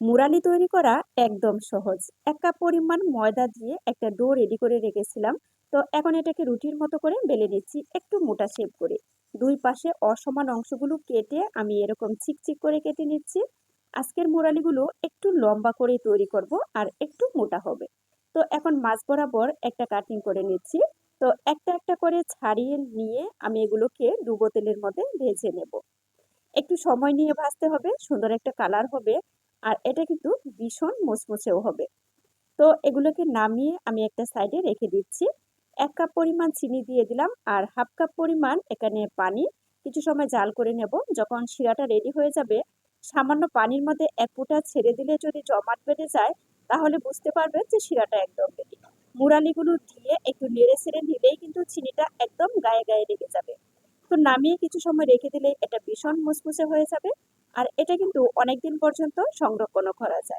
মুরালি তৈরি করা একদম সহজ। এক কাপ পরিমাণ ময়দা দিয়ে একটা ডো রেডি করে রেখেছিলাম। তো এখন এটাকে রুটির মতো করে বেলে নিচ্ছি, একটু মোটা শেপ করে। দুই পাশে অসমান অংশগুলো কেটে আমি এরকম চিকচিক করে কেটে নিচ্ছি। আজকের মুরালিগুলো একটু লম্বা করে তৈরি করব আর একটু মোটা হবে। তো এখন মাছ বরাবর একটা কাটিং করে নিচ্ছি। তো একটা একটা করে ছাড়িয়ে নিয়ে আমি এগুলোকে ডুবো তেলের মধ্যে ভেজে নেব। একটু সময় নিয়ে ভাজতে হবে, সুন্দর একটা কালার হবে। আর এটা কিন্তু ভীষণ মুচমুচেও হবে। তো এগুলোকে নামিয়ে আমি একটা সাইডে রেখে দিচ্ছি। এক কাপ পরিমাণ চিনি দিয়ে দিলাম আর হাফ কাপ পরিমাণ এখানে পানি। কিছু সময় জাল করে নেব। যখন শিরাটা রেডি হয়ে যাবে, সামান্য পানির মধ্যে এক ফুটা ছেড়ে দিলে যদি জমাট বেঁধে যায়, তাহলে বুঝতে পারবেন যে শিরাটা একদম রেডি মুরালিগুলো দিয়ে একটু নেড়ে ছেড়ে নিলেই কিন্তু চিনিটা একদম গায়ে গায়ে লেগে যাবে। তো নামিয়ে কিছু সময় রেখে দিলে এটা ভীষণ মুচমুচে হয়ে যাবে। আর এটা কিন্তু অনেক দিন পর্যন্ত সংরক্ষণও করা যায়।